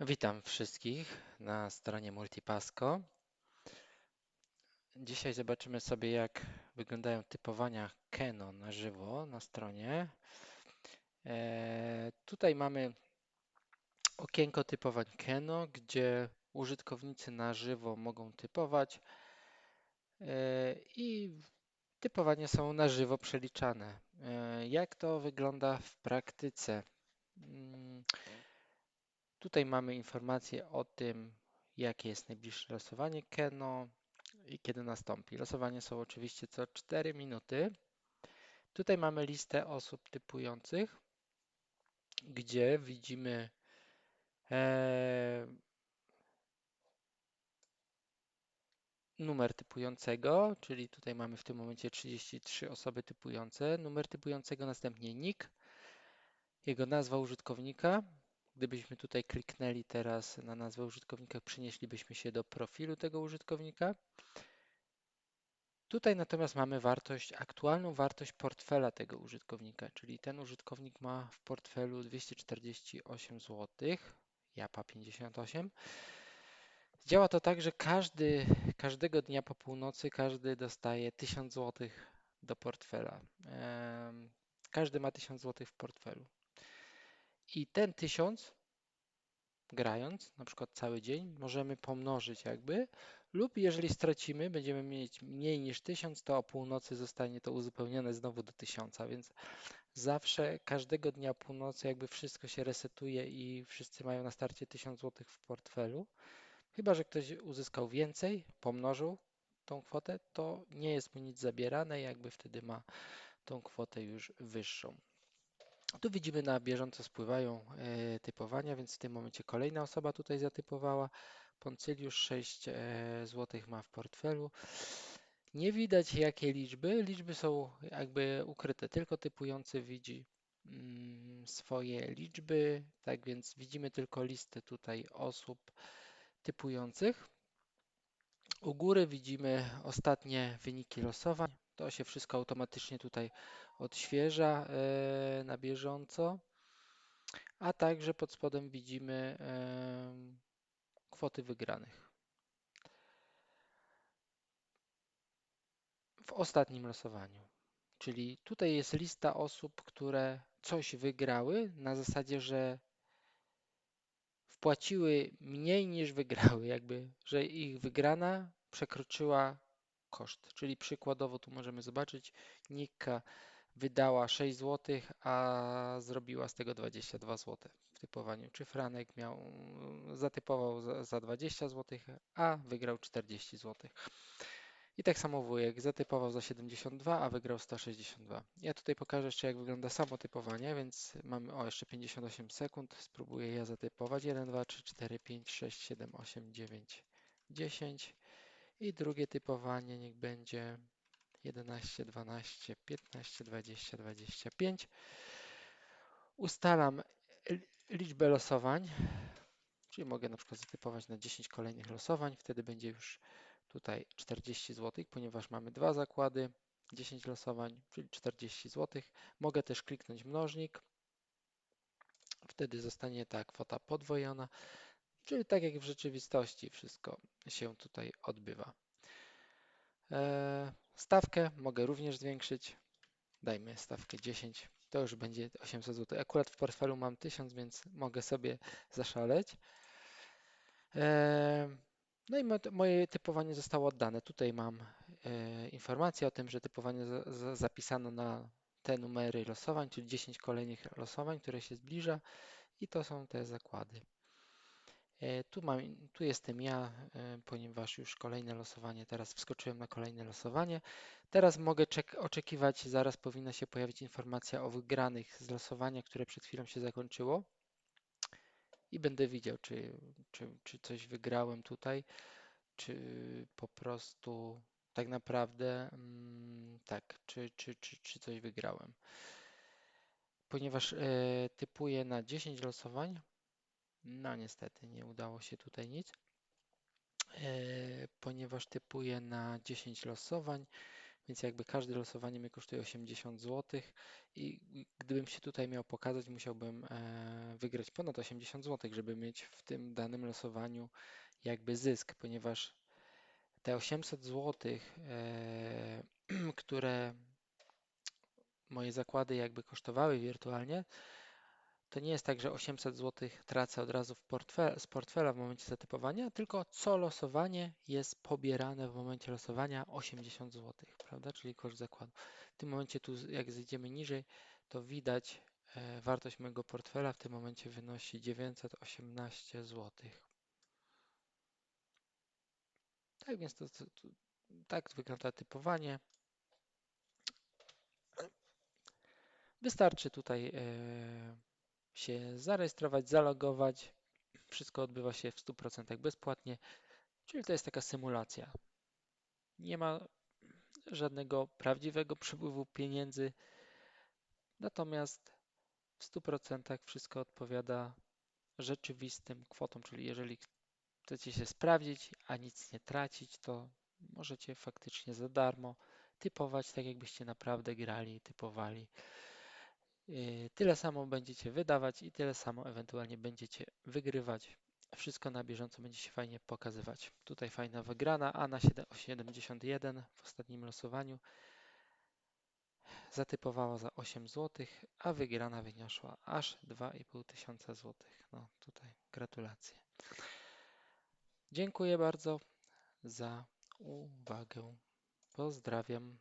Witam wszystkich na stronie Multipasco. Dzisiaj zobaczymy sobie, jak wyglądają typowania Keno na żywo na stronie. E, tutaj mamy okienko typowań Keno, gdzie użytkownicy na żywo mogą typować e, i typowania są na żywo przeliczane. E, jak to wygląda w praktyce? Mm, Tutaj mamy informację o tym, jakie jest najbliższe losowanie Keno i kiedy nastąpi. Losowanie są oczywiście co 4 minuty. Tutaj mamy listę osób typujących, gdzie widzimy e, numer typującego, czyli tutaj mamy w tym momencie 33 osoby typujące. Numer typującego, następnie nick, jego nazwa użytkownika, Gdybyśmy tutaj kliknęli teraz na nazwę użytkownika, przynieślibyśmy się do profilu tego użytkownika. Tutaj natomiast mamy wartość, aktualną wartość portfela tego użytkownika, czyli ten użytkownik ma w portfelu 248 zł, JAPA 58. Działa to tak, że każdy, każdego dnia po północy każdy dostaje 1000 zł do portfela. Każdy ma 1000 zł w portfelu. I ten 1000 grając, na przykład cały dzień, możemy pomnożyć jakby, lub jeżeli stracimy, będziemy mieć mniej niż 1000, to o północy zostanie to uzupełnione znowu do 1000, więc zawsze każdego dnia północy jakby wszystko się resetuje i wszyscy mają na starcie 1000 zł w portfelu. Chyba, że ktoś uzyskał więcej, pomnożył tą kwotę, to nie jest mu nic zabierane, jakby wtedy ma tą kwotę już wyższą. Tu widzimy na bieżąco spływają e, typowania, więc w tym momencie kolejna osoba tutaj zatypowała. Poncyliusz 6 zł ma w portfelu. Nie widać jakie liczby. Liczby są jakby ukryte. Tylko typujący widzi mm, swoje liczby. Tak więc widzimy tylko listę tutaj osób typujących. U góry widzimy ostatnie wyniki losowań. To się wszystko automatycznie tutaj odświeża e, na bieżąco. A także pod spodem widzimy e, kwoty wygranych. W ostatnim losowaniu. Czyli tutaj jest lista osób, które coś wygrały na zasadzie, że wpłaciły mniej niż wygrały, jakby, że ich wygrana przekroczyła koszt. Czyli przykładowo tu możemy zobaczyć, Nika wydała 6 zł, a zrobiła z tego 22 zł w typowaniu. Czy Franek miał, zatypował za, za 20 zł, a wygrał 40 zł. I tak samo wujek zatypował za 72, a wygrał 162. Ja tutaj pokażę jeszcze jak wygląda samo typowanie, więc mamy o jeszcze 58 sekund. Spróbuję ja zatypować 1, 2, 3, 4, 5, 6, 7, 8, 9, 10. I drugie typowanie niech będzie 11, 12, 15, 20, 25. Ustalam liczbę losowań, czyli mogę na przykład zatypować na 10 kolejnych losowań, wtedy będzie już tutaj 40 zł, ponieważ mamy dwa zakłady, 10 losowań, czyli 40 zł. Mogę też kliknąć mnożnik, wtedy zostanie ta kwota podwojona, czyli tak jak w rzeczywistości wszystko się tutaj odbywa. E, stawkę mogę również zwiększyć, dajmy stawkę 10, to już będzie 800 zł. Akurat w portfelu mam 1000, więc mogę sobie zaszaleć. E, no i moje typowanie zostało oddane. Tutaj mam e, informację o tym, że typowanie zapisano na te numery losowań, czyli 10 kolejnych losowań, które się zbliża i to są te zakłady. E, tu, mam, tu jestem ja, e, ponieważ już kolejne losowanie, teraz wskoczyłem na kolejne losowanie. Teraz mogę oczekiwać, zaraz powinna się pojawić informacja o wygranych z losowania, które przed chwilą się zakończyło i będę widział, czy, czy, czy coś wygrałem tutaj, czy po prostu tak naprawdę mm, tak, czy, czy, czy, czy coś wygrałem. Ponieważ e, typuję na 10 losowań, no niestety nie udało się tutaj nic, e, ponieważ typuję na 10 losowań, więc jakby każde losowanie mnie kosztuje 80 zł i gdybym się tutaj miał pokazać, musiałbym e, wygrać ponad 80 zł, żeby mieć w tym danym losowaniu jakby zysk, ponieważ te 800 zł, e, które moje zakłady jakby kosztowały wirtualnie, to nie jest tak, że 800 zł tracę od razu portfel, z portfela w momencie zatypowania, tylko co losowanie jest pobierane w momencie losowania 80 zł, prawda? Czyli koszt zakładu. W tym momencie tu jak zejdziemy niżej, to widać e, wartość mojego portfela w tym momencie wynosi 918 zł. Tak więc to, to, to tak wygląda typowanie. Wystarczy tutaj e, się zarejestrować, zalogować. Wszystko odbywa się w 100% bezpłatnie, czyli to jest taka symulacja. Nie ma żadnego prawdziwego przepływu pieniędzy, natomiast w 100% wszystko odpowiada rzeczywistym kwotom, czyli jeżeli chcecie się sprawdzić, a nic nie tracić, to możecie faktycznie za darmo typować tak, jakbyście naprawdę grali typowali. Yy, tyle samo będziecie wydawać i tyle samo ewentualnie będziecie wygrywać. Wszystko na bieżąco będzie się fajnie pokazywać. Tutaj fajna wygrana, a na 71 w ostatnim losowaniu zatypowała za 8 zł, a wygrana wyniosła aż 2,5 tysiąca złotych. No tutaj gratulacje. Dziękuję bardzo za uwagę. Pozdrawiam.